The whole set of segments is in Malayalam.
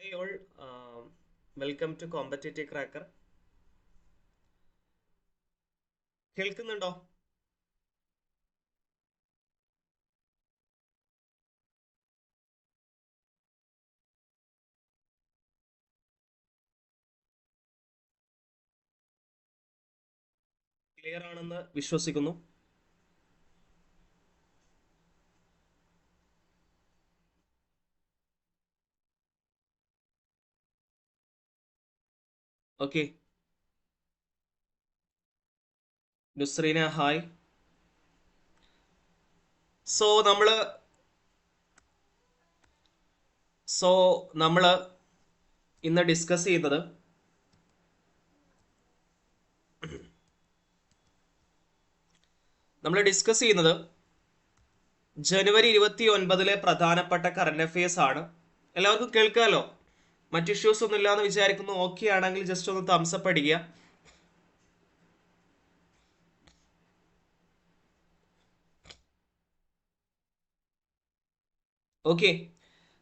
Hi all welcome to competitive cracker കേൾക്കുന്നുണ്ടോ? ക്ലിയർ ആണെന്ന് വിശ്വസിക്കുന്നു. ഓക്കെ. നുസ്രീന ഹായ്. സോ നമ്മൾ സോ നമ്മൾ ഇന്ന് ഡിസ്കസ് ചെയ്തത് നമ്മൾ ഡിസ്കസ് ചെയ്യുന്നത് ജനുവരി ഇരുപത്തി ഒൻപതിലെ പ്രധാനപ്പെട്ട കറണ്ട് അഫയേഴ്സ് ആണ്. എല്ലാവർക്കും കേൾക്കാമല്ലോ മറ്റ് ഇഷ്യൂസ് ഒന്നും ഇല്ലാന്ന് വിചാരിക്കുന്നു. ഓക്കെ ആണെങ്കിൽ ജസ്റ്റ് ഒന്ന് തംസപ്പ് അടിക്കുക. ഓക്കെ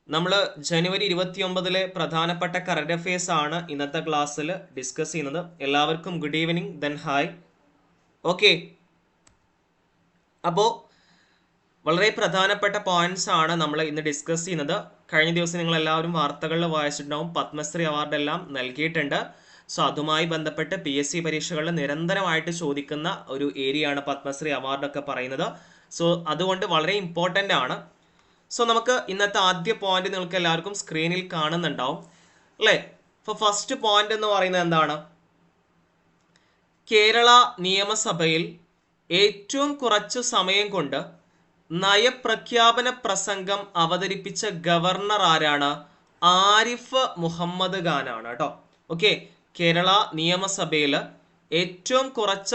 നമ്മൾ ജനുവരി ഇരുപത്തി ഒമ്പതിലെ പ്രധാനപ്പെട്ട കറണ്ട് അഫയേഴ്സ് ആണ് ഇന്നത്തെ ക്ലാസ്സിൽ ഡിസ്കസ് ചെയ്യുന്നത്. എല്ലാവർക്കും good evening then hi okay അപ്പോൾ വളരെ പ്രധാനപ്പെട്ട പോയിന്റ്സ് ആണ് നമ്മൾ ഇന്ന് ഡിസ്കസ് ചെയ്യുന്നത്. കഴിഞ്ഞ ദിവസം നിങ്ങൾ എല്ലാവരും വാർത്തകളിൽ വായിച്ചിട്ടുണ്ടാവും. പത്മശ്രീ അവാർഡെല്ലാം നൽകിയിട്ടുണ്ട്. സോ അതുമായി ബന്ധപ്പെട്ട് പി എസ് സി പരീക്ഷകളിൽ നിരന്തരമായിട്ട് ചോദിക്കുന്ന ഒരു ഏരിയയാണ് പത്മശ്രീ അവാർഡൊക്കെ പറയുന്നത്. സോ അതുകൊണ്ട് വളരെ ഇമ്പോർട്ടന്റ് ആണ്. സോ നമുക്ക് ഇന്നത്തെ ആദ്യ പോയിന്റ് നിങ്ങൾക്ക് എല്ലാവർക്കും സ്ക്രീനിൽ കാണുന്നുണ്ടാവും. അല്ലേ? ഇപ്പൊ ഫസ്റ്റ് പോയിന്റ് എന്ന് പറയുന്നത് എന്താണ്? കേരള നിയമസഭയിൽ ഏറ്റവും കുറച്ച് സമയം കൊണ്ട് നയപ്രഖ്യാപന പ്രസംഗം അവതരിപ്പിച്ച ഗവർണർ ആരാണ്? ആരിഫ് മുഹമ്മദ് ഖാനാണ് കേട്ടോ. ഓക്കെ കേരള നിയമസഭയിൽ ഏറ്റവും കുറച്ച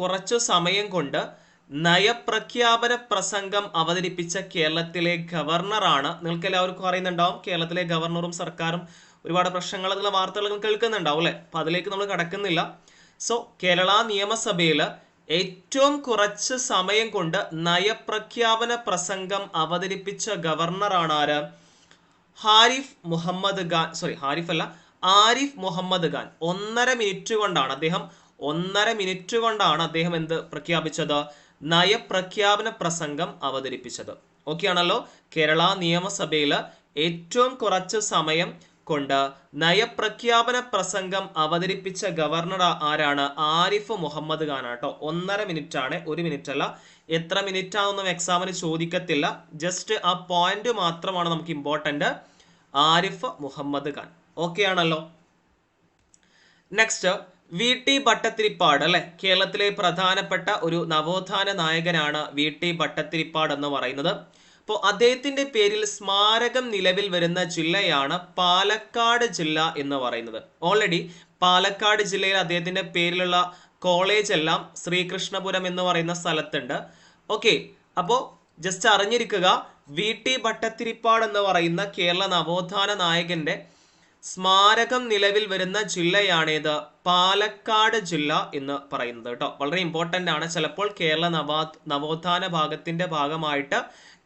കുറച്ച് സമയം കൊണ്ട് നയപ്രഖ്യാപന പ്രസംഗം അവതരിപ്പിച്ച കേരളത്തിലെ ഗവർണറാണ്. നിങ്ങൾക്ക് എല്ലാവർക്കും അറിയുന്നുണ്ടാവും കേരളത്തിലെ ഗവർണറും സർക്കാരും ഒരുപാട് പ്രശ്നങ്ങൾ എന്നുള്ള വാർത്തകൾ കേൾക്കുന്നുണ്ടാവും അല്ലേ? അപ്പൊ അതിലേക്ക് നമ്മൾ കടക്കുന്നില്ല. സോ കേരള നിയമസഭയിൽ ഏറ്റവും കുറച്ച് സമയം കൊണ്ട് നയപ്രഖ്യാപന പ്രസംഗം അവതരിപ്പിച്ച ഗവർണറാണ് ആര്? ഹാരിഫ് മുഹമ്മദ് ഖാൻ. സോറി ഹാരിഫ് അല്ല ആരിഫ് മുഹമ്മദ് ഖാൻ. ഒന്നര മിനിറ്റ് കൊണ്ടാണ് അദ്ദേഹം ഒന്നര മിനിറ്റ് കൊണ്ടാണ് അദ്ദേഹം എന്ത് പ്രഖ്യാപിച്ചത്? നയപ്രഖ്യാപന പ്രസംഗം അവതരിപ്പിച്ചത്. ഓക്കെ ആണല്ലോ കേരള നിയമസഭയിൽ ഏറ്റവും കുറച്ച് സമയം കൊണ്ട് നയപ്രഖ്യാപന പ്രസംഗം അവതരിപ്പിച്ച ഗവർണർ ആരാണ്? ആരിഫ് മുഹമ്മദ് ഖാൻ ആട്ടോ. ഒന്നര മിനിറ്റ് ആണ് ഒരു മിനിറ്റ് അല്ല എത്ര മിനിറ്റ് ആണെന്നും എക്സാമിന് ചോദിക്കത്തില്ല. ജസ്റ്റ് ആ പോയിന്റ് മാത്രമാണ് നമുക്ക് ഇമ്പോർട്ടന്റ് ആരിഫ് മുഹമ്മദ് ഖാൻ. ഓക്കെ ആണല്ലോ. നെക്സ്റ്റ് വി ടി ഭട്ടത്തിരിപ്പാട് അല്ലെ? കേരളത്തിലെ പ്രധാനപ്പെട്ട ഒരു നവോത്ഥാന നായകനാണ് വി ടി ഭട്ടത്തിരിപ്പാട് എന്ന് പറയുന്നത്. അപ്പോൾ അദ്ദേഹത്തിന്റെ പേരിൽ സ്മാരകം നിലവിൽ വരുന്ന ജില്ലയാണ് പാലക്കാട് ജില്ല എന്ന് പറയുന്നത്. ഓൾറെഡി പാലക്കാട് ജില്ലയിൽ അദ്ദേഹത്തിന്റെ പേരിലുള്ള കോളേജ് എല്ലാം ശ്രീകൃഷ്ണപുരം എന്ന് പറയുന്ന സ്ഥലത്തുണ്ട്. ഓക്കെ അപ്പോൾ ജസ്റ്റ് അറിഞ്ഞിരിക്കുക വി ടി ഭട്ടത്തിരിപ്പാട് എന്ന് പറയുന്ന കേരള നവോത്ഥാന നായകന്റെ സ്മാരകം നിലവിൽ വരുന്ന ജില്ലയാണേത് പാലക്കാട് ജില്ല എന്ന് പറയുന്നത് കേട്ടോ. വളരെ ഇമ്പോർട്ടന്റ് ആണ്. ചിലപ്പോൾ കേരള നവാ നവോത്ഥാന ഭാഗത്തിന്റെ ഭാഗമായിട്ട്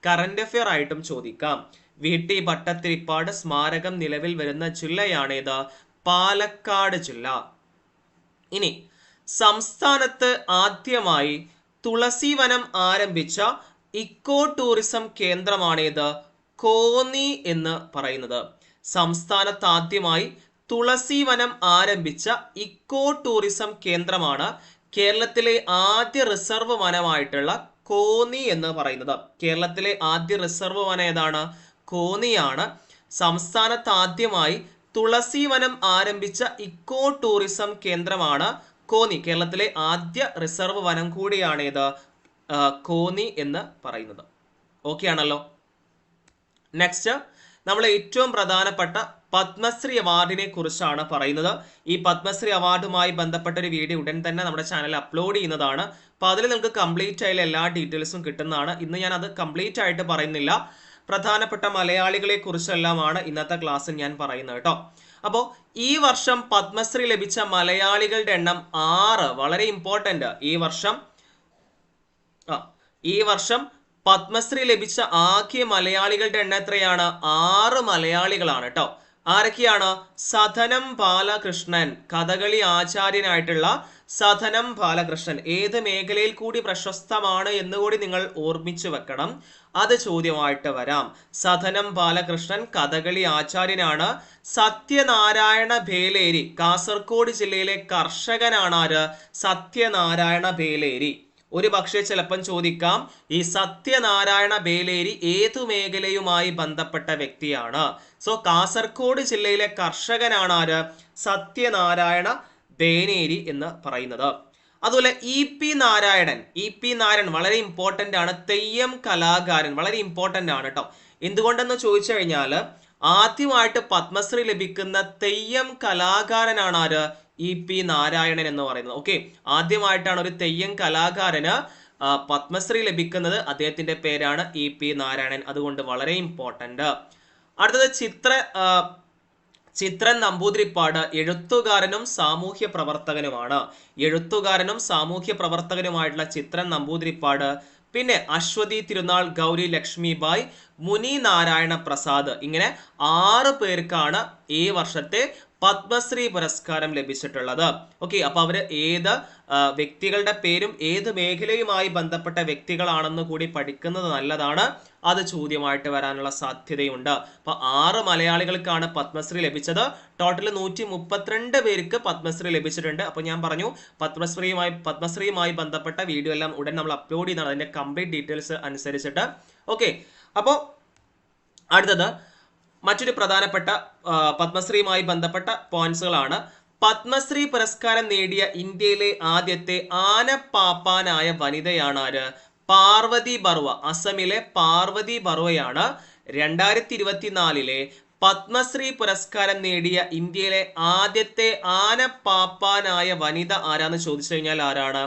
കറണ്ട് അഫെയർ ആയിട്ടും ചോദിക്കാം. വി ടി ഭട്ടത്തിരിപ്പാട് സ്മാരകം നിലവിൽ വരുന്ന ജില്ലയാണേത്? പാലക്കാട് ജില്ല. ഇനി സംസ്ഥാനത്ത് ആദ്യമായി തുളസി വനം ആരംഭിച്ച ഇക്കോ ടൂറിസം കേന്ദ്രമാണേത്? കോന്നി എന്ന് പറയുന്നത്. സംസ്ഥാനത്ത് ആദ്യമായി തുളസി വനം ആരംഭിച്ച ഇക്കോ ടൂറിസം കേന്ദ്രമാണ് കേരളത്തിലെ ആദ്യ റിസർവ് വനമായിട്ടുള്ള കോന്നി എന്ന് പറയുന്നത്. കേരളത്തിലെ ആദ്യ റിസർവ് വനം ഏതാണ്? കോന്നിയാണ്. സംസ്ഥാനത്ത് ആദ്യമായി തുളസി വനം ആരംഭിച്ച ഇക്കോ ടൂറിസം കേന്ദ്രമാണ് കോന്നി. കേരളത്തിലെ ആദ്യ റിസർവ് വനം കൂടിയാണ് ഇത് കോന്നി എന്ന് പറയുന്നത്. ഓക്കെ ആണല്ലോ. നെക്സ്റ്റ് നമ്മൾ ഏറ്റവും പ്രധാനപ്പെട്ട പത്മശ്രീ അവാർഡിനെ കുറിച്ചാണ് പറയുന്നത്. ഈ പത്മശ്രീ അവാർഡുമായി ബന്ധപ്പെട്ട ഒരു വീഡിയോ ഉടൻ തന്നെ നമ്മുടെ ചാനൽ അപ്ലോഡ് ചെയ്യുന്നതാണ്. അപ്പോൾ അതിൽ നിങ്ങൾക്ക് കംപ്ലീറ്റ് ആയുള്ള എല്ലാ ഡീറ്റെയിൽസും കിട്ടുന്നതാണ്. ഇന്ന് ഞാൻ അത് കംപ്ലീറ്റ് ആയിട്ട് പറയുന്നില്ല. പ്രധാനപ്പെട്ട മലയാളികളെ കുറിച്ചെല്ലാമാണ് ഇന്നത്തെ ക്ലാസ്സിൽ ഞാൻ പറയുന്നത് കേട്ടോ. അപ്പോൾ ഈ വർഷം പത്മശ്രീ ലഭിച്ച മലയാളികളുടെ എണ്ണം ആറ്. വളരെ ഇമ്പോർട്ടന്റ് ഈ വർഷം ആ ഈ വർഷം പത്മശ്രീ ലഭിച്ച ആകെ മലയാളികളുടെ എണ്ണം എത്രയാണ്? ആറ് മലയാളികളാണ് കേട്ടോ. ആരൊക്കെയാണ്? സധനം ബാലകൃഷ്ണൻ കഥകളി ആചാര്യനായിട്ടുള്ള സധനം ബാലകൃഷ്ണൻ. ഏത് മേഖലയിൽ കൂടി പ്രശസ്തമാണ് എന്നുകൂടി നിങ്ങൾ ഓർമ്മിച്ചു വെക്കണം. അത് ചോദ്യമായിട്ട് വരാം. സധനം ബാലകൃഷ്ണൻ കഥകളി ആചാര്യനാണ്. സത്യനാരായണ ഭേലേരി കാസർഗോഡ് ജില്ലയിലെ കർഷകനാണ് ആര്? സത്യനാരായണ ഭേലേരി ഒരു പക്ഷേ ചിലപ്പം ചോദിക്കാം ഈ സത്യനാരായണ ബേലേരി ഏതു മേഖലയുമായി ബന്ധപ്പെട്ട വ്യക്തിയാണ്? സോ കാസർഗോഡ് ജില്ലയിലെ കർഷകനാണ് ആര്? സത്യനാരായണ ബേനേരി എന്ന് പറയുന്നത്. അതുപോലെ E P Narayanan E P Narayanan വളരെ ഇമ്പോർട്ടന്റ് ആണ്. തെയ്യം കലാകാരൻ വളരെ ഇമ്പോർട്ടന്റ് ആണ് കേട്ടോ എന്തുകൊണ്ടെന്ന് ചോദിച്ചു കഴിഞ്ഞാൽ ആദ്യമായിട്ട് പത്മശ്രീ ലഭിക്കുന്ന തെയ്യം കലാകാരനാണ് ആര് ഇ പി നാരായണൻ എന്ന് പറയുന്നത്. ഓക്കെ ആദ്യമായിട്ടാണ് ഒരു തെയ്യം കലാകാരന് പത്മശ്രീ ലഭിക്കുന്നത്. അദ്ദേഹത്തിന്റെ പേരാണ് ഇ പി നാരായണൻ. അതുകൊണ്ട് വളരെ ഇമ്പോർട്ടന്റ് അടുത്തത് ചിത്ര ചിത്രൻ നമ്പൂതിരിപ്പാട് എഴുത്തുകാരനും സാമൂഹ്യ പ്രവർത്തകനുമാണ്. എഴുത്തുകാരനും സാമൂഹ്യ പ്രവർത്തകനുമായിട്ടുള്ള ചിത്രൻ നമ്പൂതിരിപ്പാട്. പിന്നെ അശ്വതി തിരുനാൾ ഗൗരി ലക്ഷ്മിബായ് മുനി നാരായണ പ്രസാദ് ഇങ്ങനെ ആറ് പേർക്കാണ് ഈ വർഷത്തെ പത്മശ്രീ പുരസ്കാരം ലഭിച്ചിട്ടുള്ളത്. ഓക്കെ അപ്പൊ അവർ ഏത് വ്യക്തികളുടെ പേരും ഏത് മേഖലയുമായി ബന്ധപ്പെട്ട വ്യക്തികളാണെന്ന് കൂടി പഠിക്കുന്നത് നല്ലതാണ്. അത് ചോദ്യമായിട്ട് വരാനുള്ള സാധ്യതയുണ്ട്. അപ്പൊ ആറ് മലയാളികൾക്കാണ് പത്മശ്രീ ലഭിച്ചത്. ടോട്ടൽ നൂറ്റി മുപ്പത്തിരണ്ട് പേർക്ക് പത്മശ്രീ ലഭിച്ചിട്ടുണ്ട്. അപ്പൊ ഞാൻ പറഞ്ഞു പത്മശ്രീയുമായി പത്മശ്രീയുമായി ബന്ധപ്പെട്ട വീഡിയോ എല്ലാം ഉടൻ നമ്മൾ അപ്ലോഡ് ചെയ്യുന്നതാണ് അതിന്റെ കംപ്ലീറ്റ് ഡീറ്റെയിൽസ് അനുസരിച്ചിട്ട് ഓക്കെ. അപ്പോൾ അടുത്തത് മറ്റൊരു പ്രധാനപ്പെട്ട പത്മശ്രീയുമായി ബന്ധപ്പെട്ട പോയിന്റ്സുകളാണ് പത്മശ്രീ പുരസ്കാരം നേടിയ ഇന്ത്യയിലെ ആദ്യത്തെ ആനപ്പാപ്പാനായ വനിതയാണ് ആര്? പാർവതി ബർവ അസമിലെ പാർവതി ബർവയാണ് രണ്ടായിരത്തി ഇരുപത്തിനാലിലെ പത്മശ്രീ പുരസ്കാരം നേടിയ ഇന്ത്യയിലെ ആദ്യത്തെ ആനപ്പാപ്പാനായ വനിത ആരാന്ന് ചോദിച്ചു കഴിഞ്ഞാൽ ആരാണ്?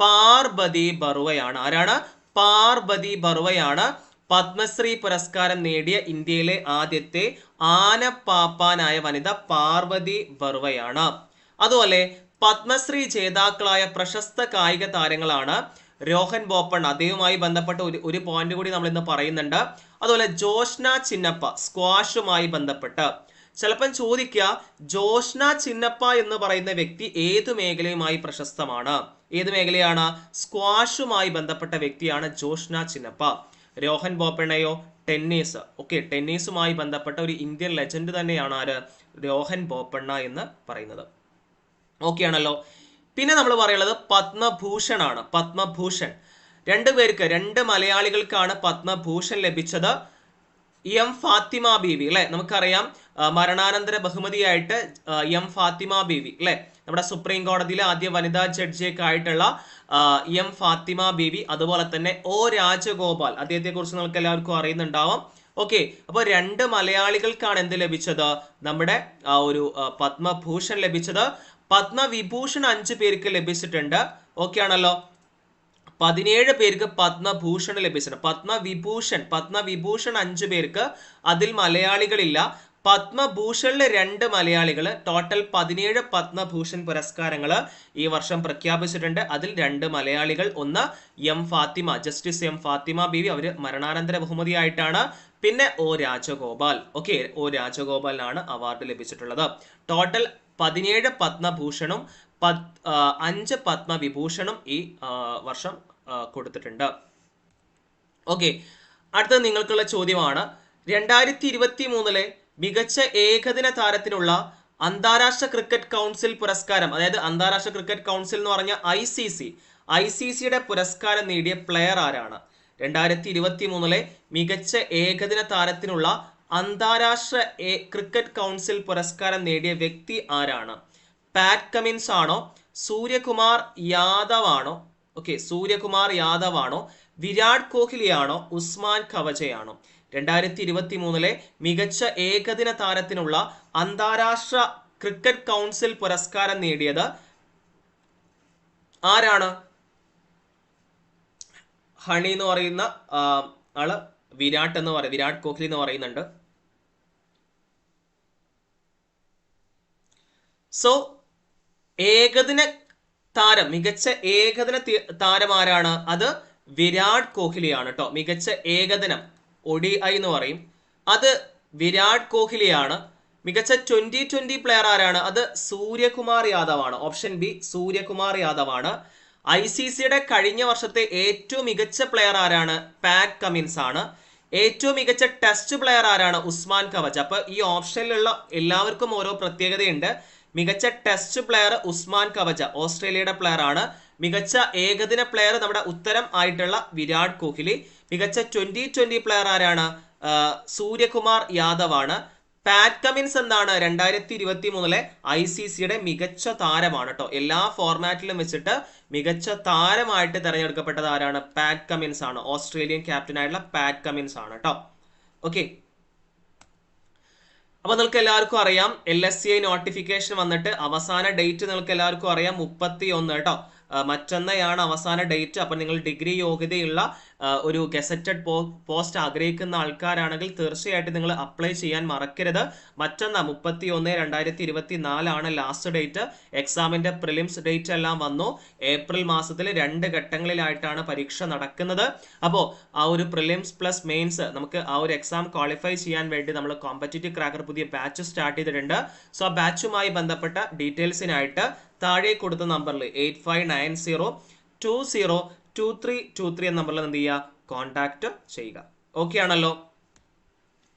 പാർവതി ബർവയാണ് ആരാണ്? പാർവതി ബറുവയാണ് പത്മശ്രീ പുരസ്കാരം നേടിയ ഇന്ത്യയിലെ ആദ്യത്തെ ആനപ്പാപ്പാനായ വനിത പാർവതി ബറുവയാണ്. അതുപോലെ പത്മശ്രീ ജേതാക്കളായ പ്രശസ്ത കായിക താരങ്ങളാണ് രോഹൻ ബോപ്പൺ അദ്ദേഹവുമായി ബന്ധപ്പെട്ട ഒരു ഒരു പോയിന്റ് കൂടി നമ്മൾ ഇന്ന് പറയുന്നുണ്ട്. അതുപോലെ ജോഷ്ന ചിന്നപ്പ സ്ക്വാഷുമായി ബന്ധപ്പെട്ട്. ചിലപ്പം ചോദിക്കുക ജോഷ്ന ചിന്നപ്പ എന്ന് പറയുന്ന വ്യക്തി ഏത് മേഖലയുമായി പ്രശസ്തമാണ്? ഏത് മേഖലയാണ് സ്ക്വാഷുമായി ബന്ധപ്പെട്ട വ്യക്തിയാണ് ജോഷ്ന ചിന്നപ്പ? രോഹൻ ബോപ്പണ്ണയോ ടെന്നീസ്? ഓക്കെ ടെന്നീസുമായി ബന്ധപ്പെട്ട ഒരു ഇന്ത്യൻ ലെജൻഡ് തന്നെയാണ് ആര്? രോഹൻ ബോപ്പണ്ണ എന്ന് പറയുന്നത്. ഓക്കെ ആണല്ലോ. പിന്നെ നമ്മൾ പറയുന്നത് പത്മഭൂഷൺ ആണ് പത്മഭൂഷൺ. രണ്ട് പേർക്ക് രണ്ട് മലയാളികൾക്കാണ് പത്മഭൂഷൺ ലഭിച്ചത്. എം ഫാത്തിമ ബീവി അല്ലെ? നമുക്കറിയാം മരണാനന്തര ബഹുമതിയായിട്ട് എം ഫാത്തിമ ബീവി അല്ലെ? നമ്മുടെ സുപ്രീം കോടതിയിലെ ആദ്യ വനിതാ ജഡ്ജിയൊക്കെ ആയിട്ടുള്ള എം ഫാത്തിമ ബീവി അതുപോലെ തന്നെ ഒ രാജഗോപാൽ. അദ്ദേഹത്തെ കുറിച്ച് നമുക്ക് എല്ലാവർക്കും അറിയുന്നുണ്ടാവാം. ഓക്കെ അപ്പോൾ രണ്ട് മലയാളികൾക്കാണ് എന്ത് ലഭിച്ചത്? നമ്മുടെ ആ ഒരു പത്മഭൂഷൺ ലഭിച്ചത്. പത്മവിഭൂഷൺ അഞ്ചു പേർക്ക് ലഭിച്ചിട്ടുണ്ട്. ഓക്കെ ആണല്ലോ പതിനേഴ് പേർക്ക് പത്മഭൂഷൺ ലഭിച്ചിട്ടുണ്ട്. പത്മവിഭൂഷൺ പത്മവിഭൂഷൺ അഞ്ചു പേർക്ക് അതിൽ മലയാളികളില്ല. പത്മഭൂഷണിൽ രണ്ട് മലയാളികൾ ടോട്ടൽ പതിനേഴ് പത്മഭൂഷൺ പുരസ്കാരങ്ങൾ ഈ വർഷം പ്രഖ്യാപിച്ചിട്ടുണ്ട്. അതിൽ രണ്ട് മലയാളികൾ ഒന്ന് M Fathima justice M Fathima Beevi അവർ മരണാനന്തര ബഹുമതിയായിട്ടാണ്. പിന്നെ ഒ രാജഗോപാൽ. ഓക്കെ ഒ രാജഗോപാലിനാണ് അവാർഡ് ലഭിച്ചിട്ടുള്ളത്. ടോട്ടൽ പതിനേഴ് പത്മഭൂഷണും പത് അഞ്ച് പത്മവിഭൂഷണും ഈ വർഷം കൊടുത്തിട്ടുണ്ട്. ഓക്കെ അടുത്തത് നിങ്ങൾക്കുള്ള ചോദ്യമാണ്. രണ്ടായിരത്തി ഇരുപത്തി മൂന്നിലെ മികച്ച ഏകദിന താരത്തിനുള്ള അന്താരാഷ്ട്ര ക്രിക്കറ്റ് കൗൺസിൽ പുരസ്കാരം അതായത് അന്താരാഷ്ട്ര ക്രിക്കറ്റ് കൗൺസിൽ എന്ന് പറഞ്ഞ I C C I C സിയുടെ പുരസ്കാരം നേടിയ പ്ലെയർ ആരാണ്? രണ്ടായിരത്തി ഇരുപത്തി മൂന്നിലെ മികച്ച ഏകദിന താരത്തിനുള്ള അന്താരാഷ്ട്ര ക്രിക്കറ്റ് കൗൺസിൽ പുരസ്കാരം നേടിയ വ്യക്തി ആരാണ്? പാറ്റ് കമിൻസ് ആണോ? സൂര്യകുമാർ യാദവ് ആണോ? ഓക്കെ സൂര്യകുമാർ യാദവ് ആണോ? വിരാട് കോഹ്ലിയാണോ ഉസ്മാൻ ഖവജയാണോ രണ്ടായിരത്തി ഇരുപത്തി മൂന്നിലെ മികച്ച ഏകദിന താരത്തിനുള്ള അന്താരാഷ്ട്ര ക്രിക്കറ്റ് കൗൺസിൽ പുരസ്കാരം നേടിയത് ആരാണ്? ഹണി എന്ന് പറയുന്ന ആൾ വിരാട് എന്ന് പറയും വിരാട് കോഹ്ലി എന്ന് പറയുന്നുണ്ട്. സോ ഏകദിന താരം മികച്ച ഏകദിന താരം ആരാണ്? അത് വിരാട് കോഹ്ലിയാണ് കേട്ടോ മികച്ച ഏകദിനം. ഒ ഡി ഐ എന്ന് പറയും. അത് വിരാട് കോഹ്ലിയാണ്. മികച്ച ട്വന്റി ട്വന്റി പ്ലെയർ ആരാണ്? അത് സൂര്യകുമാർ യാദവ് ആണ് ഓപ്ഷൻ ബി സൂര്യകുമാർ യാദവ് ആണ് ഐ സി സിയുടെ കഴിഞ്ഞ വർഷത്തെ ഏറ്റവും മികച്ച പ്ലെയർ ആരാണ്? പാറ്റ് കമിൻസ് ആണ്. ഏറ്റവും മികച്ച ടെസ്റ്റ് പ്ലെയർ ആരാണ്? ഉസ്മാൻ കവച്. അപ്പൊ ഈ ഓപ്ഷനിലുള്ള എല്ലാവർക്കും ഓരോ പ്രത്യേകതയുണ്ട്. മികച്ച ടെസ്റ്റ് പ്ലെയർ ഉസ്മാൻ കവച ഓസ്ട്രേലിയയുടെ പ്ലെയർ ആണ്. മികച്ച ഏകദിന പ്ലെയർ നമ്മുടെ ഉത്തരം ആയിട്ടുള്ള വിരാട് കോഹ്ലി. മികച്ച ട്വന്റി ട്വന്റി പ്ലെയർ ആരാണ്? സൂര്യകുമാർ യാദവ് ആണ് പാറ്റ് കമിൻസ് എന്താണ് രണ്ടായിരത്തി ഇരുപത്തി മൂന്നിലെ ഐ സി സിയുടെ മികച്ച താരമാണ് കേട്ടോ എല്ലാ ഫോർമാറ്റിലും വെച്ചിട്ട് മികച്ച താരമായിട്ട് തെരഞ്ഞെടുക്കപ്പെട്ടത് ആരാണ്? പാറ്റ് കമിൻസ് ആണ്. ഓസ്ട്രേലിയൻ ക്യാപ്റ്റൻ ആയിട്ടുള്ള പാറ്റ് കമിൻസ് ആണ് കേട്ടോ ഓക്കെ. അപ്പൊ നിങ്ങൾക്ക് എല്ലാവർക്കും അറിയാം. L S C I notification വന്നിട്ട് അവസാന ഡേറ്റ് നിങ്ങൾക്ക് എല്ലാവർക്കും അറിയാം. മുപ്പത്തി ഒന്ന് കേട്ടോ മറ്റന്നയാണ് അവസാന ഡേറ്റ്. അപ്പൊ നിങ്ങൾ ഡിഗ്രി യോഗ്യതയുള്ള ഒരു ഗസറ്റഡ് പോസ്റ്റ് ആഗ്രഹിക്കുന്ന ആൾക്കാരാണെങ്കിൽ തീർച്ചയായിട്ടും നിങ്ങൾ അപ്ലൈ ചെയ്യാൻ മറക്കരുത്. മറ്റന്ന മുപ്പത്തി ഒന്ന് രണ്ടായിരത്തി ഇരുപത്തി നാലാണ് ലാസ്റ്റ് ഡേറ്റ് എക്സാമിന്റെ പ്രിലിംസ് ഡേറ്റ് എല്ലാം വന്നു. ഏപ്രിൽ മാസത്തിൽ രണ്ട് ഘട്ടങ്ങളിലായിട്ടാണ് പരീക്ഷ നടക്കുന്നത്. അപ്പോൾ ആ ഒരു പ്രിലിംസ് പ്ലസ് മെയിൻസ് നമുക്ക് ആ ഒരു എക്സാം ക്വാളിഫൈ ചെയ്യാൻ വേണ്ടി നമ്മൾ കോമ്പറ്റേറ്റീവ് ക്രാക്കർ പുതിയ ബാച്ച് സ്റ്റാർട്ട് ചെയ്തിട്ടുണ്ട്. സോ ആ ബാച്ചുമായി ബന്ധപ്പെട്ട ഡീറ്റെയിൽസിനായിട്ട് താഴെ കൊടുത്ത നമ്പറിൽ eight five nine zero two zero two three two three എന്ന നമ്പറിൽ എന്ത് ചെയ്യുക? കോൺടാക്ട് ചെയ്യുക. ഓക്കെ ആണല്ലോ?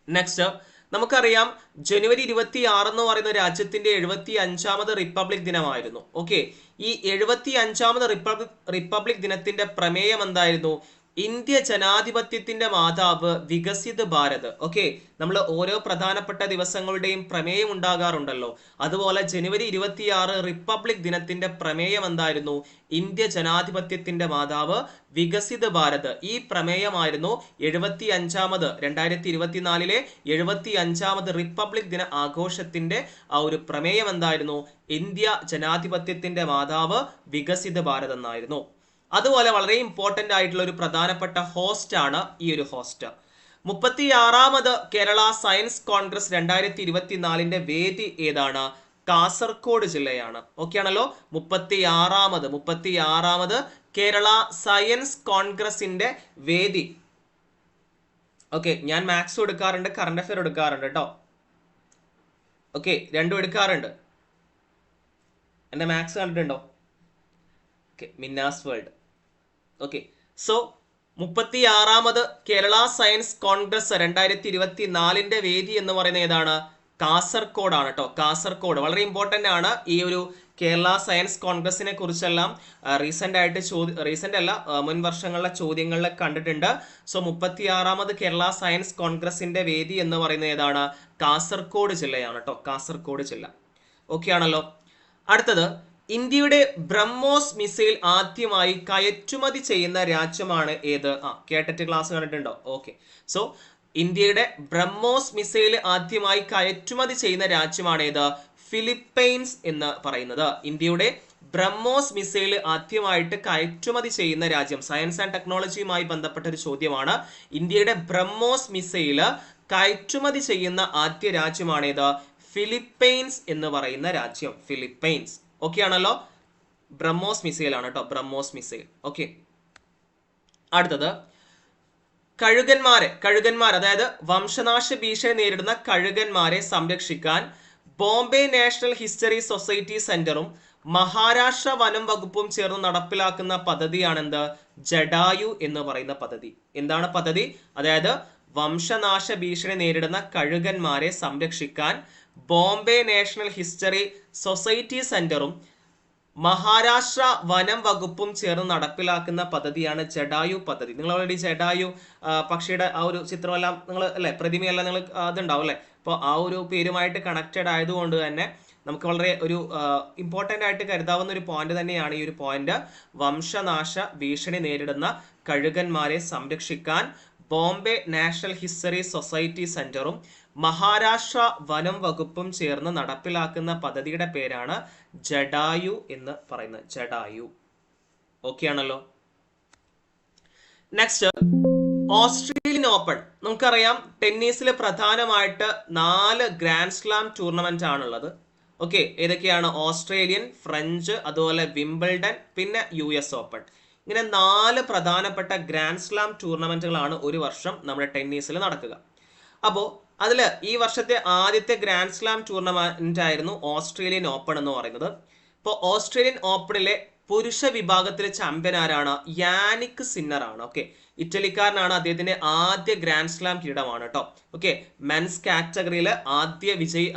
നെക്സ്റ്റ് നമുക്കറിയാം ജനുവരി ഇരുപത്തി ആറ് എന്ന് പറയുന്ന രാജ്യത്തിന്റെ എഴുപത്തി അഞ്ചാമത് റിപ്പബ്ലിക് ദിനമായിരുന്നു. ഓക്കെ ഈ എഴുപത്തി അഞ്ചാമത് റിപ്പബ്ലിക് റിപ്പബ്ലിക് ദിനത്തിന്റെ പ്രമേയം എന്തായിരുന്നു? ഇന്ത്യ ജനാധിപത്യത്തിന്റെ മാതാവ് വികസിത് ഭാരത്. ഓക്കെ നമ്മൾ ഓരോ പ്രധാനപ്പെട്ട ദിവസങ്ങളുടെയും പ്രമേയം ഉണ്ടാകാറുണ്ടല്ലോ. അതുപോലെ ജനുവരി ഇരുപത്തിയാറ് റിപ്പബ്ലിക് ദിനത്തിന്റെ പ്രമേയം എന്തായിരുന്നു? ഇന്ത്യ ജനാധിപത്യത്തിന്റെ മാതാവ് വികസിത് ഭാരത്. ഈ പ്രമേയമായിരുന്നു എഴുപത്തി അഞ്ചാമത് രണ്ടായിരത്തി ഇരുപത്തിനാലിലെ എഴുപത്തി അഞ്ചാമത് റിപ്പബ്ലിക് ദിന ആഘോഷത്തിന്റെ ആ ഒരു പ്രമേയം എന്തായിരുന്നു? ഇന്ത്യ ജനാധിപത്യത്തിന്റെ മാതാവ് വികസിത് ഭാരത് എന്നായിരുന്നു. അതുപോലെ വളരെ ഇമ്പോർട്ടന്റ് ആയിട്ടുള്ള ഒരു പ്രധാനപ്പെട്ട ഹോസ്റ്റാണ് ഈ ഒരു ഹോസ്റ്റ് മുപ്പത്തി ആറാമത് കേരള സയൻസ് കോൺഗ്രസ് രണ്ടായിരത്തി ഇരുപത്തിനാലിന്റെ വേദി ഏതാണ്? കാസർഗോഡ് ജില്ലയാണ്. ഓക്കെ ആണല്ലോ? മുപ്പത്തി ആറാമത് മുപ്പത്തി ആറാമത് കേരള സയൻസ് കോൺഗ്രസിന്റെ വേദി. ഓക്കെ ഞാൻ മാത്സ് എടുക്കാറുണ്ട് കറണ്ട് അഫയർ എടുക്കാറുണ്ട് കേട്ടോ. ഓക്കെ രണ്ടും എടുക്കാറുണ്ട്. എന്റെ മാത്സ് കണ്ടിട്ടുണ്ടോ? ഓക്കെ മിന്നാസ് വേൾഡ് ഓക്കെ സോ മുപ്പത്തി ആറാമത് കേരള സയൻസ് കോൺഗ്രസ് രണ്ടായിരത്തി ഇരുപത്തി നാലിന്റെ വേദി എന്ന് പറയുന്നത് ഏതാണ്? കാസർഗോഡാണ് കേട്ടോ കാസർകോട്. വളരെ ഇമ്പോർട്ടന്റ് ആണ് ഈ ഒരു കേരള സയൻസ് കോൺഗ്രസിനെ കുറിച്ചെല്ലാം റീസെന്റ് ആയിട്ട് ചോദ്യ റീസെന്റ് അല്ല മുൻ വർഷങ്ങളിലെ ചോദ്യങ്ങളിൽ കണ്ടിട്ടുണ്ട്. സോ മുപ്പത്തി ആറാമത് കേരള സയൻസ് കോൺഗ്രസിന്റെ വേദി എന്ന് പറയുന്നത് ഏതാണ്? കാസർകോട് ജില്ലയാണ് കേട്ടോ കാസർകോട് ജില്ല. ഓക്കെ ആണല്ലോ. അടുത്തത് ഇന്ത്യയുടെ ബ്രഹ്മോസ് മിസൈൽ ആദ്യമായി കയറ്റുമതി ചെയ്യുന്ന രാജ്യമാണ് ഏത്? ആ കേട്ടിട്ട് ക്ലാസ് കണ്ടിട്ടുണ്ടോ? ഓക്കെ സോ ഇന്ത്യയുടെ ബ്രഹ്മോസ് മിസൈൽ ആദ്യമായി കയറ്റുമതി ചെയ്യുന്ന രാജ്യമാണ് ഏത്? ഫിലിപ്പൈൻസ് എന്ന് പറയുന്നത്. ഇന്ത്യയുടെ ബ്രഹ്മോസ് മിസൈൽ ആദ്യമായിട്ട് കയറ്റുമതി ചെയ്യുന്ന രാജ്യം സയൻസ് ആൻഡ് ടെക്നോളജിയുമായി ബന്ധപ്പെട്ട ഒരു ചോദ്യമാണ്. ഇന്ത്യയുടെ ബ്രഹ്മോസ് മിസൈൽ കയറ്റുമതി ചെയ്യുന്ന ആദ്യ രാജ്യമാണേത് ഫിലിപ്പൈൻസ് എന്ന് പറയുന്ന രാജ്യം ഫിലിപ്പൈൻസ്. ഓക്കെ ആണല്ലോ? ബ്രഹ്മോസ് മിസൈൽ ആണ് കേട്ടോ ബ്രഹ്മോസ് മിസൈൽ ഓക്കെ അടുത്തത്. കഴുകന്മാരെ കഴുകന്മാർ അതായത് വംശനാശ ഭീഷണി നേരിടുന്ന കഴുകന്മാരെ സംരക്ഷിക്കാൻ ബോംബെ നാഷണൽ ഹിസ്റ്ററി സൊസൈറ്റി സെന്ററും മഹാരാഷ്ട്ര വനം വകുപ്പും ചേർന്ന് നടപ്പിലാക്കുന്ന പദ്ധതിയാണെന്ത്? ജഡായു എന്ന് പറയുന്ന പദ്ധതി. എന്താണ് പദ്ധതി? അതായത് വംശനാശ ഭീഷണി നേരിടുന്ന കഴുകന്മാരെ സംരക്ഷിക്കാൻ ബോംബെ നാഷണൽ ഹിസ്റ്ററി സൊസൈറ്റി സെന്ററും മഹാരാഷ്ട്ര വനം വകുപ്പും ചേർന്ന് നടപ്പിലാക്കുന്ന പദ്ധതിയാണ് ജഡായു പദ്ധതി. നിങ്ങൾ ഓൾറെഡി ജഡായു പക്ഷിയുടെ ആ ഒരു ചിത്രമെല്ലാം നിങ്ങൾ അല്ലെ പ്രതിമയെല്ലാം നിങ്ങൾ അതുണ്ടാവും അല്ലേ? അപ്പോൾ ആ ഒരു പേരുമായിട്ട് കണക്റ്റഡ് ആയതുകൊണ്ട് തന്നെ നമുക്ക് വളരെ ഒരു ഇമ്പോർട്ടന്റ് ആയിട്ട് കരുതാവുന്ന ഒരു പോയിന്റ് തന്നെയാണ് ഈ ഒരു പോയിന്റ് വംശനാശ ഭീഷണി നേരിടുന്ന കഴുകന്മാരെ സംരക്ഷിക്കാൻ ബോംബെ നാഷണൽ ഹിസ്റ്ററി സൊസൈറ്റി സെന്ററും മഹാരാഷ്ട്ര വനം വകുപ്പും ചേർന്ന് നടപ്പിലാക്കുന്ന പദ്ധതിയുടെ പേരാണ് ജഡായു എന്ന് പറയുന്നത്. ജഡായു. ഓക്കെ ആണല്ലോ. Next Australian open. നമുക്കറിയാം ടെന്നീസിൽ പ്രധാനമായിട്ട് നാല് ഗ്രാൻഡ് സ്ലാം ടൂർണമെന്റ് ആണുള്ളത്. ഓക്കെ ഏതൊക്കെയാണ്? ഓസ്ട്രേലിയൻ ഫ്രഞ്ച് അതുപോലെ വിംബിൾഡൺ പിന്നെ യു എസ് ഓപ്പൺ. ഇങ്ങനെ നാല് പ്രധാനപ്പെട്ട ഗ്രാൻഡ് സ്ലാം ടൂർണമെന്റുകളാണ് ഒരു വർഷം നമ്മുടെ ടെന്നീസിൽ നടക്കുക. അപ്പോൾ അതിൽ ഈ വർഷത്തെ ആദ്യത്തെ ഗ്രാൻഡ് സ്ലാം ടൂർണമെന്റ് ആയിരുന്നു ഓസ്ട്രേലിയൻ ഓപ്പൺ എന്ന് പറയുന്നത്. ഇപ്പോൾ ഓസ്ട്രേലിയൻ ഓപ്പണിലെ പുരുഷ വിഭാഗത്തിലെ ചാമ്പ്യൻ ആരാണ്? യാനിക് സിന്നർ ആണ്. ഓക്കെ ഇറ്റലിക്കാരനാണ് അദ്ദേഹത്തിന്റെ ആദ്യ ഗ്രാൻഡ് സ്ലാം കിരീടമാണ് കേട്ടോ. ഓക്കെ മെൻസ് കാറ്റഗറിയിലെ ആദ്യ വിജയി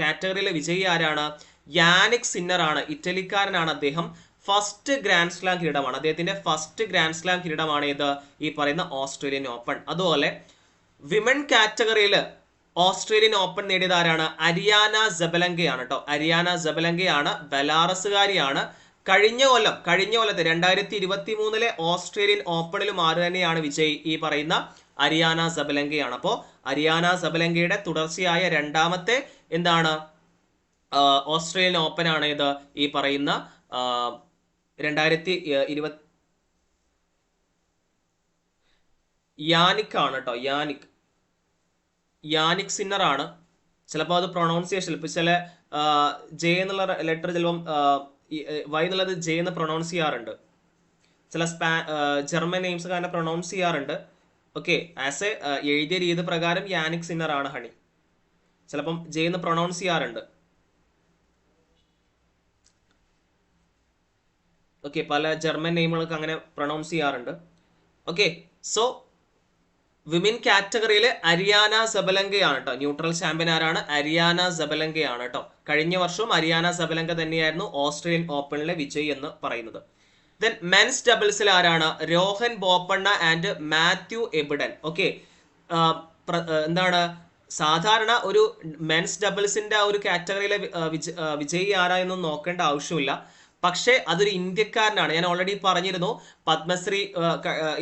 കാറ്റഗറിയിലെ വിജയി ആരാണ്? യാനിക് സിന്നർ ആണ്. ഇറ്റലിക്കാരനാണ് അദ്ദേഹം. ഫസ്റ്റ് ഗ്രാൻഡ് സ്ലാം കിരീടമാണ്. അദ്ദേഹത്തിന്റെ ഫസ്റ്റ് ഗ്രാൻഡ് സ്ലാം കിരീടമാണ് ഇത് ഈ പറയുന്ന ഓസ്ട്രേലിയൻ ഓപ്പൺ. അതുപോലെ വിമൺ കാറ്റഗറിയിൽ ഓസ്ട്രേലിയൻ ഓപ്പൺ നേടിയത് ആരാണ്? അരിയാന ജബലങ്കയാണ് കേട്ടോ അരിയാന ജബലങ്കയാണ് ബലാറസുകാരിയാണ്. കഴിഞ്ഞ കൊല്ലം കഴിഞ്ഞ കൊല്ലത്തെ രണ്ടായിരത്തി ഇരുപത്തി മൂന്നിലെ ഓസ്ട്രേലിയൻ ഓപ്പണിലും ആര് തന്നെയാണ് വിജയ്? ഈ പറയുന്ന അരിയാന സബലങ്കയാണ്. അപ്പോൾ അരിയാന സബലങ്കയുടെ തുടർച്ചയായ രണ്ടാമത്തെ എന്താണ്? ഓസ്ട്രേലിയൻ ഓപ്പൺ ആണ് ഇത് ഈ പറയുന്ന രണ്ടായിരത്തി ഇരുപത്തി യാനിക് ആണ് കേട്ടോ യാനിക്. യാനിക് സിന്നർ ആണ് ചിലപ്പോൾ അത് പ്രൊണൗൺസിയേഷൻ ഇപ്പൊ ചില ജെ എന്നുള്ള ലെറ്റർ ചിലപ്പം വൈ എന്നുള്ളത് ജെ എന്ന് പ്രൊണൗൺസ് ചെയ്യാറുണ്ട്. ചില സ്പാ ജർമ്മൻ നെയിംസ് കാരണം പ്രൊണൗൺസ് ചെയ്യാറുണ്ട്. ഓക്കെ ആസ് എ എഴുതിയ രീതി പ്രകാരം യാനിക് സിന്നർ ആണ് ഹണി. ചിലപ്പം ജെ എന്ന് പ്രൊണൗൺസ് ചെയ്യാറുണ്ട്. ഓക്കെ പല ജർമ്മൻ നെയിമുകൾക്ക് അങ്ങനെ പ്രൊണൗൺസ് ചെയ്യാറുണ്ട്. ഓക്കെ സോ വിമൻ കാറ്റഗറിയിൽ അരിയാന സബലങ്കയാണ് കേട്ടോ ന്യൂട്രൽ ചാമ്പ്യൻ ആരാണ്? അരിയാന സബലങ്കയാണ് കേട്ടോ കഴിഞ്ഞ വർഷവും അരിയാന സബലങ്ക തന്നെയായിരുന്നു ഓസ്ട്രേലിയൻ ഓപ്പണിലെ വിജയ് എന്ന് പറയുന്നത്. ദെൻ മെൻസ് ഡബിൾസിൽ ആരാണ്? Rohan Bopanna and Matthew Ebden okay എന്താണ്? സാധാരണ ഒരു മെൻസ് ഡബിൾസിന്റെ ആ ഒരു കാറ്റഗറിയിലെ വിജയി ആരാ എന്നൊന്നും നോക്കേണ്ട ആവശ്യമില്ല. പക്ഷേ അതൊരു ഇന്ത്യക്കാരനാണ്. ഞാൻ ഓൾറെഡി പറഞ്ഞിരുന്നു പത്മശ്രീ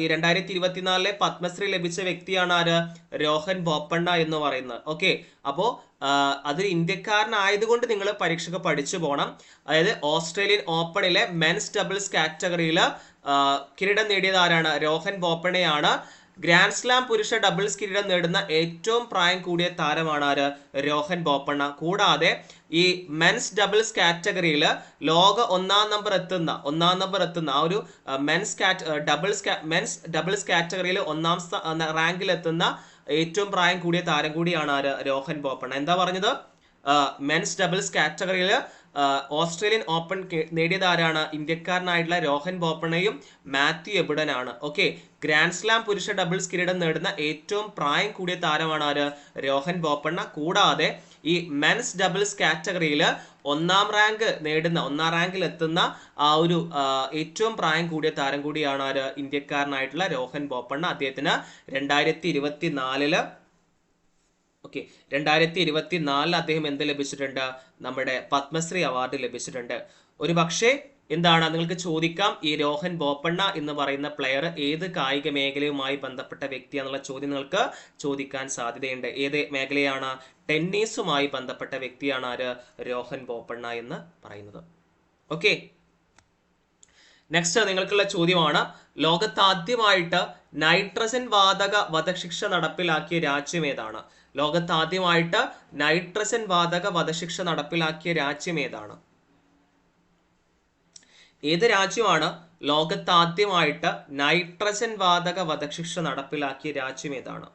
ഈ രണ്ടായിരത്തി ഇരുപത്തിനാലിലെ പത്മശ്രീ ലഭിച്ച വ്യക്തിയാണ് ആര്? രോഹൻ ബോപ്പണ്ണ എന്ന് പറയുന്നത്. ഓക്കെ? അപ്പോ ആ, അതൊരു ഇന്ത്യക്കാരനായതുകൊണ്ട് നിങ്ങൾ പരീക്ഷയ്ക്ക് പഠിച്ചു പോകണം അതായത് ഓസ്ട്രേലിയൻ ഓപ്പണിലെ മെൻസ് ഡബിൾസ് കാറ്റഗറിയിൽ കിരീടം നേടിയത് ആരാണ്? രോഹൻ ബോപ്പണ്ണയാണ്. ഗ്രാൻഡ് സ്ലാം പുരുഷ ഡബിൾസ് കിരീടം നേടുന്ന ഏറ്റവും പ്രായം കൂടിയ താരമാണ് ആര്? രോഹൻ ബോപ്പണ്ണ. കൂടാതെ ഈ മെൻസ് ഡബിൾസ് കാറ്റഗറിയിൽ ലോക ഒന്നാം നമ്പർ എത്തുന്ന ഒന്നാം നമ്പർ എത്തുന്ന ആ ഒരു മെൻസ് കാറ്റ് ഡബിൾസ് മെൻസ് ഡബിൾസ് കാറ്റഗറിയിൽ ഒന്നാം റാങ്കിൽ എത്തുന്ന ഏറ്റവും പ്രായം കൂടിയ താരം കൂടിയാണ് ആര്? രോഹൻ ബോപ്പണ്ണ. എന്താ പറഞ്ഞത്? മെൻസ് ഡബിൾസ് കാറ്റഗറിയിൽ ഓസ്ട്രേലിയൻ ഓപ്പൺ നേടിയതാരാണ്? ഇന്ത്യക്കാരനായിട്ടുള്ള രോഹൻ ബോപ്പണയും മാത്യു എബിഡനാണ്. ഓക്കെ ഗ്രാൻഡ് സ്ലാം പുരുഷ ഡബിൾസ് കിരീടം നേടുന്ന ഏറ്റവും പ്രായം കൂടിയ താരമാണ് ആര്? രോഹൻ ബോപ്പണ്ണ. കൂടാതെ ഈ മെൻസ് ഡബിൾസ് കാറ്റഗറിയിൽ ഒന്നാം റാങ്ക് നേടുന്ന ഒന്നാം റാങ്കിൽ എത്തുന്ന ആ ഒരു ഏറ്റവും പ്രായം കൂടിയ താരം കൂടിയാണ് ആര്? ഇന്ത്യക്കാരനായിട്ടുള്ള രോഹൻ ബോപ്പണ്ണ. അദ്ദേഹത്തിന് രണ്ടായിരത്തി ഇരുപത്തി നാലിൽ ഓക്കെ രണ്ടായിരത്തി ഇരുപത്തി നാലിൽ അദ്ദേഹം എന്ത് ലഭിച്ചിട്ടുണ്ട്? നമ്മുടെ പത്മശ്രീ അവാർഡ് ലഭിച്ചിട്ടുണ്ട്. ഒരു പക്ഷേ എന്താണ്? നിങ്ങൾക്ക് ചോദിക്കാം. ഈ രോഹൻ ബോപ്പണ്ണ എന്ന് പറയുന്ന പ്ലെയർ ഏത് കായിക മേഖലയുമായി ബന്ധപ്പെട്ട വ്യക്തിയാണെന്നുള്ള ചോദ്യം നിങ്ങൾക്ക് ചോദിക്കാൻ സാധ്യതയുണ്ട്. ഏത് മേഖലയാണ്? ടെന്നീസുമായി ബന്ധപ്പെട്ട വ്യക്തിയാണ് ആര്? രോഹൻ ബോപ്പണ്ണ എന്ന് പറയുന്നത്. ഓക്കെ നെക്സ്റ്റ് നിങ്ങൾക്കുള്ള ചോദ്യമാണ്. ലോകത്ത് ആദ്യമായിട്ട് നൈട്രജൻ വാതക വധശിക്ഷ നടപ്പിലാക്കിയ രാജ്യം ഏതാണ്? ലോകത്ത് ആദ്യമായിട്ട് നൈട്രജൻ വാതക വധശിക്ഷ നടപ്പിലാക്കിയ രാജ്യം ഏതാണ്? ഏത് രാജ്യമാണ് ലോകത്ത് ആദ്യമായിട്ട് നൈട്രജൻ വാതക വധശിക്ഷ നടപ്പിലാക്കിയ രാജ്യം ഏതാണ്?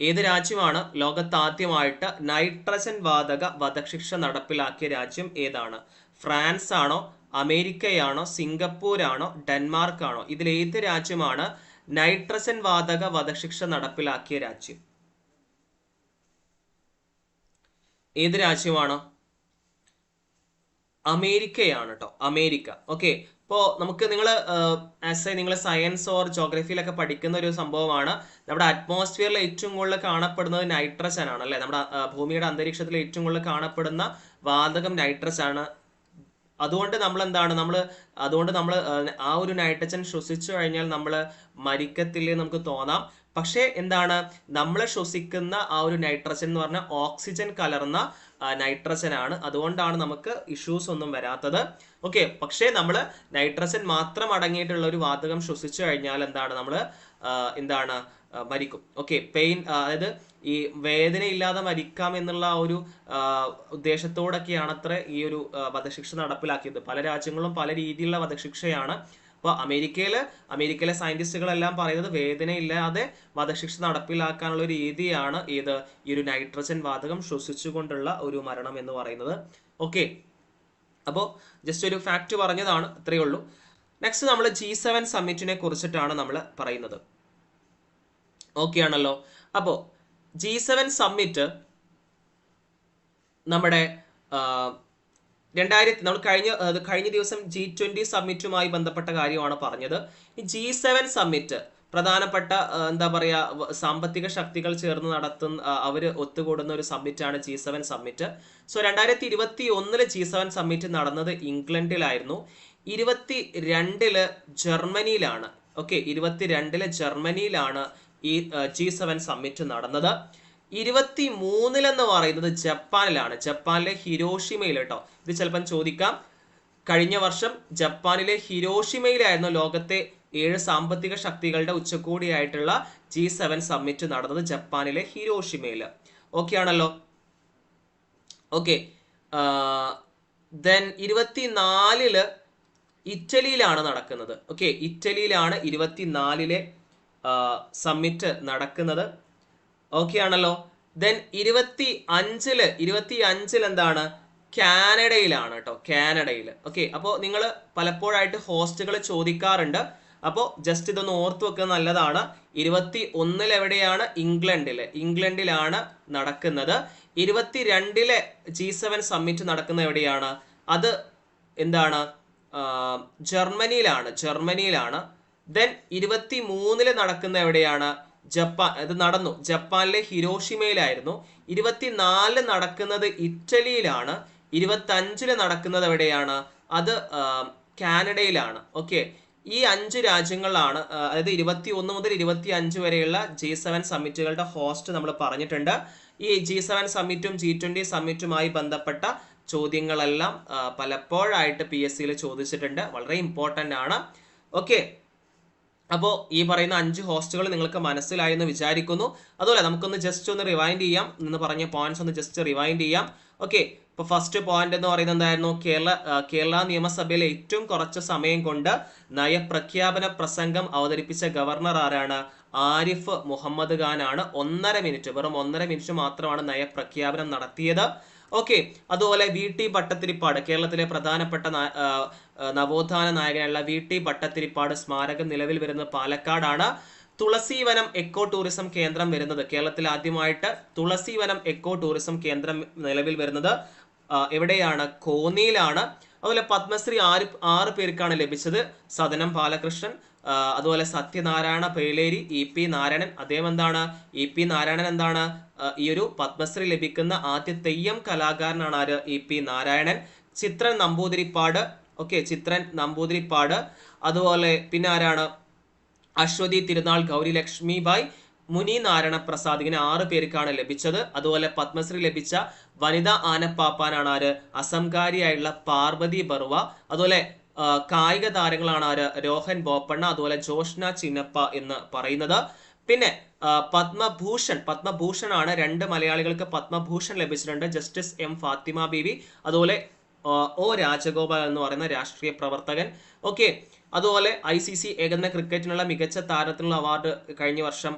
ഏത് രാജ്യമാണ് ലോകത്ത് ആദ്യമായിട്ട് നൈട്രജൻ വാതക വധശിക്ഷ നടപ്പിലാക്കിയ രാജ്യം ഏതാണ്? ഫ്രാൻസ് ആണോ അമേരിക്കയാണോ സിംഗപ്പൂരാണോ ഡെൻമാർക്ക് ആണോ ഇതിൽ ഏത് രാജ്യമാണ് നൈട്രജൻ വാതക വധശിക്ഷ നടപ്പിലാക്കിയ രാജ്യം. ഏത് രാജ്യമാണ്? അമേരിക്കയാണ് കേട്ടോ അമേരിക്ക. ഓക്കെ. ഇപ്പോൾ നമുക്ക് നിങ്ങൾ ആസ് എ നിങ്ങൾ സയൻസ് ഓർ ജോഗ്രഫിയിലൊക്കെ പഠിക്കുന്ന ഒരു സംഭവമാണ്. നമ്മുടെ അറ്റ്മോസ്ഫിയറിൽ ഏറ്റവും കൂടുതൽ കാണപ്പെടുന്നത് നൈട്രജൻ ആണ് അല്ലേ? നമ്മുടെ ഭൂമിയുടെ അന്തരീക്ഷത്തിൽ ഏറ്റവും കൂടുതൽ കാണപ്പെടുന്ന വാതകം നൈട്രജൻ ആണ്. അതുകൊണ്ട് നമ്മൾ എന്താണ് നമ്മൾ അതുകൊണ്ട് നമ്മൾ ആ ഒരു നൈട്രജൻ ശ്വസിച്ചു കഴിഞ്ഞാൽ നമ്മൾ മരിക്കത്തില്ലേ നമുക്ക് തോന്നാം. പക്ഷേ എന്താണ്? നമ്മൾ ശ്വസിക്കുന്ന ആ ഒരു നൈട്രജൻ എന്ന് പറഞ്ഞാൽ ഓക്സിജൻ കലർന്ന നൈട്രജൻ ആണ് അതുകൊണ്ടാണ് നമുക്ക് ഇഷ്യൂസ് ഒന്നും വരാത്തത്. ഓക്കെ പക്ഷേ നമ്മൾ നൈട്രജൻ മാത്രം അടങ്ങിയിട്ടുള്ള ഒരു വാതകം ശ്വസിച്ചു കഴിഞ്ഞാൽ എന്താണ്? നമ്മൾ എന്താണ്? മരിക്കും. ഓക്കെ പെയിൻ അതായത് ഈ വേദനയില്ലാതെ മരിക്കാം എന്നുള്ള ഒരു ഉദ്ദേശത്തോടൊക്കെയാണ് അത്ര ഈ ഒരു വധശിക്ഷ നടപ്പിലാക്കിയത്. പല രാജ്യങ്ങളും പല രീതിയിലുള്ള വധശിക്ഷയാണ്. അപ്പോൾ അമേരിക്കയിൽ അമേരിക്കയിലെ സയന്റിസ്റ്റുകളെല്ലാം പറയുന്നത് വേദനയില്ലാതെ വധശിക്ഷ നടപ്പിലാക്കാനുള്ള രീതിയാണ് ഏത് ഈ ഒരു നൈട്രജൻ വാതകം ശ്വസിച്ചുകൊണ്ടുള്ള ഒരു മരണം എന്ന് പറയുന്നത്. ഓക്കെ അപ്പോൾ ജസ്റ്റ് ഒരു ഫാക്റ്റ് പറഞ്ഞതാണ് ഇത്രയേ ഉള്ളൂ. നെക്സ്റ്റ് നമ്മൾ ജി സെവൻ സമ്മിറ്റിനെ കുറിച്ചിട്ടാണ് നമ്മൾ പറയുന്നത്. ഓക്കെ ആണല്ലോ അപ്പോൾ ജി സെവൻ സമ്മിറ്റ് നമ്മുടെ രണ്ടായിരത്തി നമ്മൾ കഴിഞ്ഞ കഴിഞ്ഞ ദിവസം ജി ട്വന്റി സമ്മിറ്റുമായി ബന്ധപ്പെട്ട കാര്യമാണ് പറഞ്ഞത്. ഈ ജി സെവൻ സമ്മിറ്റ് പ്രധാനപ്പെട്ട എന്താ പറയുക സാമ്പത്തിക ശക്തികൾ ചേർന്ന് നടത്തുന്ന അവർ ഒത്തുകൂടുന്ന ഒരു സമ്മിറ്റാണ് ജി സെവൻ സമ്മിറ്റ് സോ രണ്ടായിരത്തി ഇരുപത്തി ഒന്നിൽ ജി സെവൻ സമ്മിറ്റ് നടന്നത് ഇംഗ്ലണ്ടിലായിരുന്നു. ഇരുപത്തി രണ്ടിൽ ജർമ്മനിയിലാണ്. ഓക്കെ ഇരുപത്തി രണ്ടിൽ ജർമ്മനിയിലാണ് ഈ ജി സെവൻ സമ്മിറ്റ് നടന്നത്. ഇരുപത്തി മൂന്നിലെന്ന് പറയുന്നത് ജപ്പാനിലാണ്. ജപ്പാനിലെ ഹിരോഷിമയിൽ കേട്ടോ ഇത് ചിലപ്പം ചോദിക്കാം. കഴിഞ്ഞ വർഷം ജപ്പാനിലെ ഹിരോഷിമയിലായിരുന്നു ലോകത്തെ ഏഴ് സാമ്പത്തിക ശക്തികളുടെ ഉച്ചകോടിയായിട്ടുള്ള ജി സെവൻ സമ്മിറ്റ് നടന്നത് ജപ്പാനിലെ ഹിരോഷിമയിൽ ഓക്കെ ആണല്ലോ? ഓക്കെ ദെൻ ഇരുപത്തിനാലിൽ ഇറ്റലിയിലാണ് നടക്കുന്നത്. ഓക്കെ ഇറ്റലിയിലാണ് ഇരുപത്തിനാലിലെ സമ്മിറ്റ് നടക്കുന്നത്. ഓക്കെ ആണല്ലോ. ദെൻ ഇരുപത്തി അഞ്ചിൽ ഇരുപത്തി അഞ്ചിൽ എന്താണ്? കാനഡയിലാണ് കേട്ടോ കാനഡയിൽ ഓക്കെ അപ്പോൾ നിങ്ങൾ പലപ്പോഴായിട്ട് ഹോസ്റ്റുകൾ ചോദിക്കാറുണ്ട്. അപ്പോൾ ജസ്റ്റ് ഇതൊന്ന് ഓർത്ത് വെക്കുന്നത് നല്ലതാണ്. ഇരുപത്തി ഒന്നിൽ എവിടെയാണ്? ഇംഗ്ലണ്ടിൽ. ഇംഗ്ലണ്ടിലാണ് നടക്കുന്നത്. ഇരുപത്തി രണ്ടിലെ ജി സെവൻ സമ്മിറ്റ് നടക്കുന്ന എവിടെയാണ്? അത് എന്താണ്? ജർമ്മനിയിലാണ്. ജർമ്മനിയിലാണ്. ദെൻ ഇരുപത്തി മൂന്നിൽ നടക്കുന്ന എവിടെയാണ്? ജപ്പാൻ അത് നടന്നു. ജപ്പാനിലെ ഹിരോഷിമയിലായിരുന്നു. ഇരുപത്തിനാലിൽ നടക്കുന്നത് ഇറ്റലിയിലാണ്. ഇരുപത്തഞ്ചിൽ നടക്കുന്നത് എവിടെയാണ്? അത് കാനഡയിലാണ്. ഓക്കെ ഈ അഞ്ച് രാജ്യങ്ങളാണ് അതായത് ഇരുപത്തി ഒന്ന് മുതൽ ഇരുപത്തി അഞ്ച് വരെയുള്ള ജി സെവൻ സമ്മിറ്റുകളുടെ ഹോസ്റ്റ് നമ്മൾ പറഞ്ഞിട്ടുണ്ട്. ഈ ജി സെവൻ സമ്മിറ്റും ജി ട്വന്റി സമ്മിറ്റുമായി ബന്ധപ്പെട്ട ചോദ്യങ്ങളെല്ലാം പലപ്പോഴായിട്ട് പി എസ് സിയിൽ ചോദിച്ചിട്ടുണ്ട്. വളരെ ഇമ്പോർട്ടന്റ് ആണ്. ഓക്കെ അപ്പോൾ ഈ പറയുന്ന അഞ്ച് ഹോസ്റ്റുകൾ നിങ്ങൾക്ക് മനസ്സിലായി എന്ന് വിചാരിക്കുന്നു. അതുപോലെ നമുക്കൊന്ന് ജസ്റ്റ് ഒന്ന് റിവൈൻഡ് ചെയ്യാം. എന്ന് പറഞ്ഞ പോയിന്റ്സ് ഒന്ന് ജസ്റ്റ് റിവൈൻഡ് ചെയ്യാം. ഓക്കെ ഇപ്പോൾ ഫസ്റ്റ് പോയിന്റ് എന്ന് പറയുന്നത് എന്തായിരുന്നു? കേരള കേരള നിയമസഭയിൽ ഏറ്റവും കുറച്ച് സമയം കൊണ്ട് നയപ്രഖ്യാപന പ്രസംഗം അവതരിപ്പിച്ച ഗവർണർ ആരാണ്? ആരിഫ് മുഹമ്മദ് ഖാൻ ആണ് ഒന്നര മിനിറ്റ് വെറും ഒന്നര മിനിറ്റ് മാത്രമാണ് നയപ്രഖ്യാപനം നടത്തിയത്. ഓക്കെ അതുപോലെ വി ടി ഭട്ടത്തിരിപ്പാട് കേരളത്തിലെ പ്രധാനപ്പെട്ട നവോത്ഥാന നായകനായുള്ള വി ടി ഭട്ടത്തിരിപ്പാട് സ്മാരകം നിലവിൽ വരുന്നത് പാലക്കാടാണ്. തുളസീവനം എക്കോ ടൂറിസം കേന്ദ്രം വരുന്നത് കേരളത്തിൽ ആദ്യമായിട്ട് തുളസീവനം എക്കോ ടൂറിസം കേന്ദ്രം നിലവിൽ വരുന്നത് എവിടെയാണ്? കോന്നിയിലാണ്. അതുപോലെ പത്മശ്രീ ആറ് ആറ് പേർക്കാണ് ലഭിച്ചത് സദനം ബാലകൃഷ്ണൻ അതുപോലെ സത്യനാരായണ പേലേരി ഇ പി നാരായണൻ. അദ്ദേഹം എന്താണ്? ഇ പി നാരായണൻ എന്താണ്? ഈ ഒരു പത്മശ്രീ ലഭിക്കുന്ന ആദ്യ തെയ്യം കലാകാരനാണ് ആര്? E P Narayanan. Chithran Namboothiripad. Okay Chithran Namboothiripad. അതുപോലെ പിന്നെ ആരാണ്? അശ്വതി തിരുനാൾ ഗൗരി ലക്ഷ്മി ബായ് മുനി നാരായണ പ്രസാദ് ഇങ്ങനെ ആറ് പേർക്കാണ് ലഭിച്ചത്. അതുപോലെ പത്മശ്രീ ലഭിച്ച വനിതാ ആനപ്പാപ്പാനാണ് ആര്? അസംകാരിയായുള്ള പാർവതി ബറുവ. അതുപോലെ കായിക താരങ്ങളാണ് ആര്? രോഹൻ ബോപ്പണ്ണ അതുപോലെ ജോഷ്ന ചിന്നപ്പ എന്ന് പറയുന്നത്. പിന്നെ പത്മഭൂഷൺ പത്മഭൂഷൺ. ആണ് രണ്ട് മലയാളികൾക്ക് പത്മഭൂഷൺ ലഭിച്ചിട്ടുണ്ട്. ജസ്റ്റിസ് എം ഫാത്തിമ ബീവി അതുപോലെ ഒ രാജഗോപാൽ എന്ന് പറയുന്ന രാഷ്ട്രീയ പ്രവർത്തകൻ. ഓക്കെ അതുപോലെ ഐ സി സി ഏകദിന ക്രിക്കറ്റിനുള്ള മികച്ച താരത്തിനുള്ള അവാർഡ് കഴിഞ്ഞ വർഷം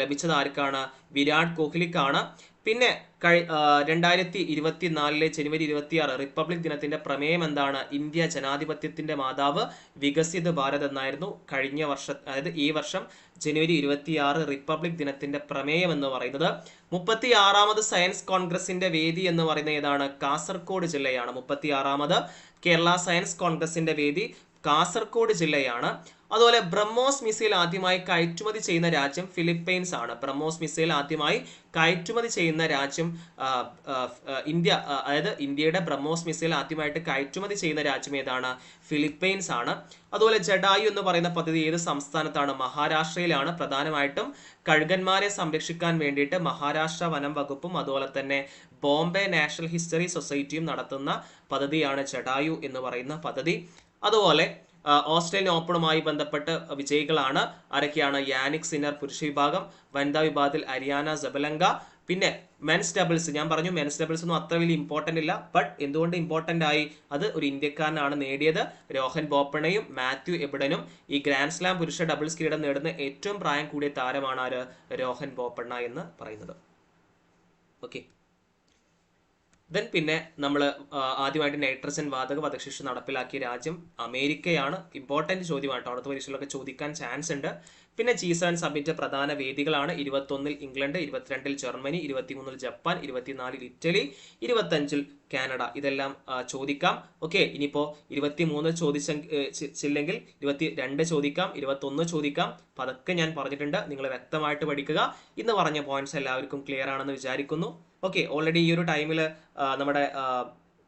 ലഭിച്ചത് ആർക്കാണ്? വിരാട് കോഹ്ലിക്കാണ്. പിന്നെ കഴി രണ്ടായിരത്തി ഇരുപത്തി നാലിലെ ജനുവരി ഇരുപത്തിയാറ് റിപ്പബ്ലിക് ദിനത്തിന്റെ പ്രമേയം എന്താണ്? ഇന്ത്യ ജനാധിപത്യത്തിന്റെ മാതാവ് വികസിത ഭാരത് എന്നായിരുന്നു കഴിഞ്ഞ വർഷം അതായത് ഈ വർഷം ജനുവരി ഇരുപത്തിയാറ് റിപ്പബ്ലിക് ദിനത്തിന്റെ പ്രമേയം എന്ന് പറയുന്നത്. മുപ്പത്തി ആറാമത് സയൻസ് കോൺഗ്രസിന്റെ വേദി എന്ന് പറയുന്നത് ഏതാണ്? കാസർഗോഡ് ജില്ലയാണ്. മുപ്പത്തി ആറാമത് കേരള സയൻസ് കോൺഗ്രസിന്റെ വേദി കാസർഗോഡ് ജില്ലയാണ്. അതുപോലെ ബ്രഹ്മോസ് മിസൈൽ ആദ്യമായി കയറ്റുമതി ചെയ്യുന്ന രാജ്യം ഫിലിപ്പൈൻസ് ആണ്. ബ്രഹ്മോസ് മിസൈൽ ആദ്യമായി കയറ്റുമതി ചെയ്യുന്ന രാജ്യം ഇന്ത്യ അതായത് ഇന്ത്യയുടെ ബ്രഹ്മോസ് മിസൈൽ ആദ്യമായിട്ട് കയറ്റുമതി ചെയ്യുന്ന രാജ്യം ഏതാണ്? ഫിലിപ്പൈൻസ് ആണ്. അതുപോലെ ജഡായു എന്ന് പറയുന്ന പദ്ധതി ഏത് സംസ്ഥാനത്താണ്? മഹാരാഷ്ട്രയിലാണ്. പ്രധാനമായിട്ടും കഴുകന്മാരെ സംരക്ഷിക്കാൻ വേണ്ടിയിട്ട് മഹാരാഷ്ട്ര വനം വകുപ്പും അതുപോലെ തന്നെ ബോംബെ നാഷണൽ ഹിസ്റ്ററി സൊസൈറ്റിയും നടത്തുന്ന പദ്ധതിയാണ് ജഡായു എന്ന് പറയുന്ന പദ്ധതി. അതുപോലെ ഓസ്ട്രേലിയൻ ഓപ്പണുമായി ബന്ധപ്പെട്ട് വിജയികളാണ്. ആരൊക്കെയാണ്? യാനിക് സിന്നർ പുരുഷ വിഭാഗം വനിതാ വിഭാഗത്തിൽ അരിയാന ജബലങ്ക പിന്നെ മെൻസ് ഡബിൾസ് ഞാൻ പറഞ്ഞു മെൻസ് ഡബിൾസ് ഒന്നും അത്ര വലിയ ഇമ്പോർട്ടന്റ് ഇല്ല. ബട്ട് എന്തുകൊണ്ട് ഇമ്പോർട്ടന്റ് ആയി? അത് ഒരു ഇന്ത്യക്കാരനാണ് നേടിയത്. രോഹൻ ബോപ്പണയും മാത്യു എബിഡനും ഈ ഗ്രാൻഡ് സ്ലാം പുരുഷ ഡബിൾസ് കിരീടം നേടുന്ന ഏറ്റവും പ്രായം കൂടിയ താരമാണ് ആര്? രോഹൻ ബോപ്പണ്ണ എന്ന് പറയുന്നത്. ഓക്കെ ദെൻ പിന്നെ നമ്മൾ ആദ്യമായിട്ട് നൈട്രജൻ വാതക വധശിക്ഷ നടപ്പിലാക്കിയ രാജ്യം അമേരിക്കയാണ്. ഇമ്പോർട്ടന്റ് ചോദ്യമാണ് കേട്ടോ. അടുത്ത പരീക്ഷയിലൊക്കെ ചോദിക്കാൻ ചാൻസ് ഉണ്ട്. പിന്നെ ജി സെവൻ സബ്മിറ്റ് പ്രധാന വേദികളാണ് ഇരുപത്തൊന്നിൽ ഇംഗ്ലണ്ട് ഇരുപത്തിരണ്ടിൽ ജർമ്മനി ഇരുപത്തിമൂന്നിൽ ജപ്പാൻ ഇരുപത്തിനാലിൽ ഇറ്റലി ഇരുപത്തഞ്ചിൽ കാനഡ. ഇതെല്ലാം ചോദിക്കാം. ഓക്കെ ഇനിയിപ്പോൾ ഇരുപത്തിമൂന്ന് ചോദിച്ചില്ലെങ്കിൽ ഇരുപത്തി രണ്ട് ചോദിക്കാം ഇരുപത്തൊന്ന് ചോദിക്കാം. അപ്പം അതൊക്കെ ഞാൻ പറഞ്ഞിട്ടുണ്ട്. നിങ്ങൾ വ്യക്തമായിട്ട് പഠിക്കുക. ഇന്ന് പറഞ്ഞ പോയിന്റ്സ് എല്ലാവർക്കും ക്ലിയർ ആണെന്ന് വിചാരിക്കുന്നു. ഓക്കെ ഓൾറെഡി ഈ ഒരു ടൈമിൽ നമ്മുടെ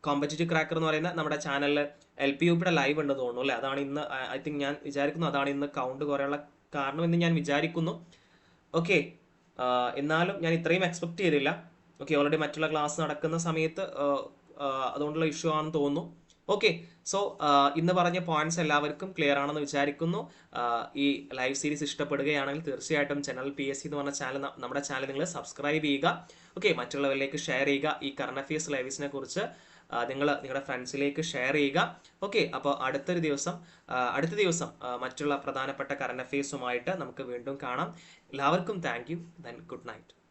കോമ്പറ്റീറ്റീവ് ക്രാക്കർ എന്ന് പറയുന്ന നമ്മുടെ ചാനലിൽ എൽ പി യു ലൈവ് ഉണ്ടെന്ന് തോന്നുന്നു അല്ലേ? അതാണ് ഇന്ന് ഐ തിങ്ക് ഞാൻ വിചാരിക്കുന്നു അതാണ് ഇന്ന് കൗണ്ട് കുറയുള്ള കാരണമെന്ന് ഞാൻ വിചാരിക്കുന്നു. ഓക്കെ എന്നാലും ഞാൻ ഇത്രയും എക്സ്പെക്ട് ചെയ്തില്ല. ഓക്കെ ഓൾറെഡി മറ്റുള്ള ക്ലാസ് നടക്കുന്ന സമയത്ത് അതുകൊണ്ടുള്ള ഇഷ്യൂ ആണെന്ന് തോന്നുന്നു. ഓക്കെ സോ ഇന്ന് പറഞ്ഞ പോയിന്റ്സ് എല്ലാവർക്കും ക്ലിയർ ആണെന്ന് വിചാരിക്കുന്നു. ഈ ലൈവ് സീരീസ് ഇഷ്ടപ്പെടുകയാണെങ്കിൽ തീർച്ചയായിട്ടും ചാനൽ പി എസ് സി എന്ന് പറഞ്ഞ ചാനൽ നമ്മുടെ ചാനൽ നിങ്ങൾ സബ്സ്ക്രൈബ് ചെയ്യുക. ഓക്കെ മറ്റുള്ളവരിലേക്ക് ഷെയർ ചെയ്യുക ഈ കറണ്ട് അഫയേഴ്സ് ലൈവ്സിനെ കുറിച്ച്. നിങ്ങൾ നിങ്ങളുടെ ഫ്രണ്ട്സിലേക്ക് ഷെയർ ചെയ്യുക. ഓക്കെ അപ്പോൾ അടുത്തൊരു ദിവസം അടുത്ത ദിവസം മറ്റുള്ള പ്രധാനപ്പെട്ട കറണ്ട് അഫയേഴ്സുമായിട്ട് നമുക്ക് വീണ്ടും കാണാം. എല്ലാവർക്കും thank you then good night